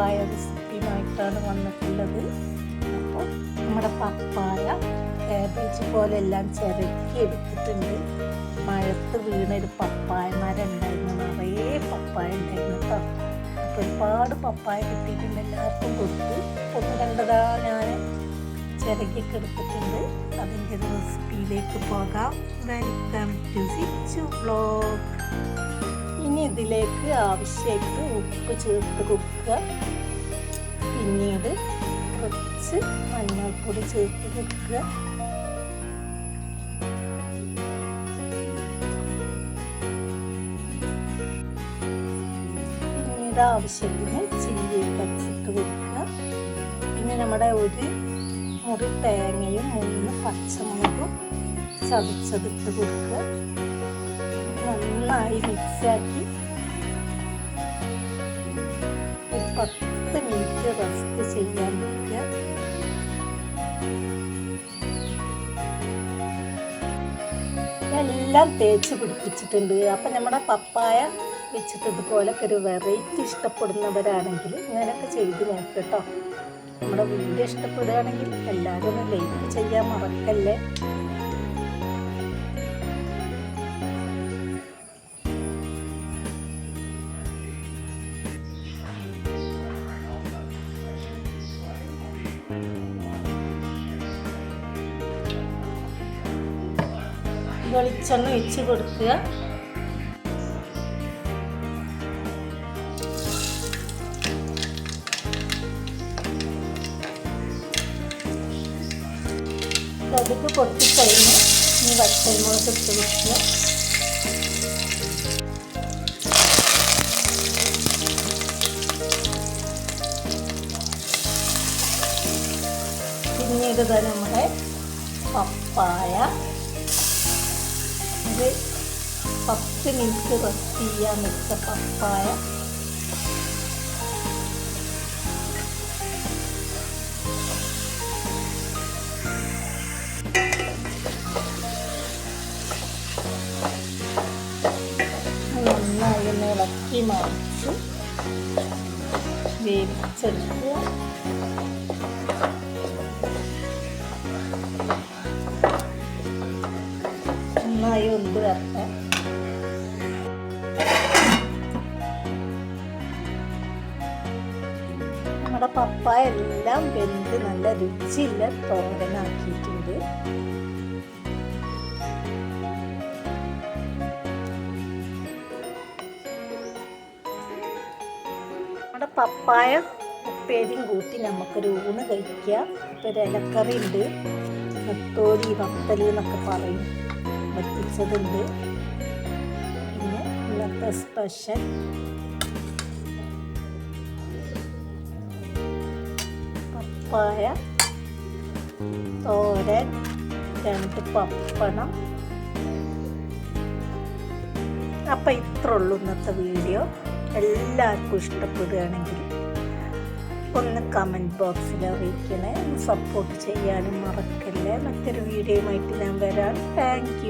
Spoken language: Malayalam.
പപ്പായ റെസിപ്പിയുമായിട്ടാണ് വന്നിട്ടുള്ളത്. അപ്പോൾ നമ്മുടെ പപ്പായ കാബേജ് പോലെ എല്ലാം ചിരക്കി എടുത്തിട്ടുണ്ട് മഴത്ത് വീണൊരു പപ്പായ മരം ഉണ്ടായിരുന്നു നിറയെ പപ്പായ ഉണ്ടായിരുന്നു കേട്ടോ. അപ്പോൾ ഒരുപാട് പപ്പായ കിട്ടിയിട്ടുണ്ട്. എല്ലാവർക്കും കൊടുത്തു. ഒന്ന് കണ്ടതാ ഞാൻ ചിരകിയൊക്കെ എടുത്തിട്ടുണ്ട്. അതിന്റെ റെസിപ്പിയിലേക്ക് പോകാം. വെൽക്കം ടു സിച്ചു വ്ലോഗ് ഇനി ഇതിലേക്ക് ആവശ്യമായിട്ട് ഉപ്പ് ചേർത്ത് കൊടുക്കുക. പിന്നീട് കുറച്ച് മഞ്ഞൾപ്പൊടി ചേർത്ത് കൊടുക്കുക. പിന്നീട് ആവശ്യത്തിന് ചില്ലി പച്ചിട്ട് കൊടുക്കുക. പിന്നെ നമ്മുടെ ഒരു മുറി തേങ്ങയും മൂന്ന് പച്ചമുളകും ചതച്ചതിട്ട് കൊടുക്കുക. നന്നായി മിക്സാക്കി പത്ത് മിനിറ്റ് റെസ്റ്റ് ചെയ്യാൻ വെക്കുക എല്ലാം തേച്ച് പിടിപ്പിച്ചിട്ടുണ്ട്. അപ്പം നമ്മുടെ പപ്പായ വെച്ചിട്ട് ഇതുപോലൊക്കെ ഒരു വെറൈറ്റി ഇഷ്ടപ്പെടുന്നവരാണെങ്കിൽ ഇങ്ങനെയൊക്കെ ചെയ്ത് നോക്കട്ടോ നമ്മുടെ വീഡിയോ ഇഷ്ടപ്പെടുകയാണെങ്കിൽ എല്ലാവരും ഒന്ന് ലൈക്ക് ചെയ്യാൻ മറക്കല്ലേ? വെളിച്ചെണ്ണ ഒഴിച്ച് കൊടുക്കുക. കടുക് പൊട്ടിക്കഴിഞ്ഞ് ഈ വറ്റൽമുളക് ഇട്ട് കൊടുക്കുക. പിന്നീട് ഇതാ നമ്മുടെ പപ്പായ. ഇത് പത്ത് മിനിറ്റ് റെസ്റ്റ് ചെയ്യാൻ വെച്ച പപ്പായ. നന്നായി ഒന്ന് ഇളക്കി മറിച്ച്. വേവിച്ചെടുക്കുക. നമ്മുടെ പപ്പ എല്ലാം വെന്ത് നല്ല രുചിയില്ല തോരനാക്കിയിട്ടുണ്ട്. നമ്മുടെ പപ്പായ ഉപ്പേരിയും കൂട്ടി നമുക്കൊരു ഊണ് കഴിക്കാം ഇപ്പം ഒരു ഇലക്കറി ഉണ്ട്. നത്തോലി വത്തലി എന്നൊക്കെ പറയും. വത്തിച്ചതുണ്ട് പിന്നെ ഇന്നത്തെ സ്പെഷ്യൽ പപ്പായ തോരൻ രണ്ട് പപ്പടം. അപ്പം ഇത്ര ഉള്ളൂ ഇന്നത്തെ വീഡിയോ. എല്ലാവർക്കും ഇഷ്ടപ്പെടുകയാണെങ്കിൽ ഒന്ന് കമന്റ് ബോക്സിൽ അറിയിക്കണേ. സപ്പോർട്ട് ചെയ്യാനും മറക്കല്ലേ. മറ്റൊരു വീഡിയോയുമായിട്ട് ഞാൻ വരാം. താങ്ക്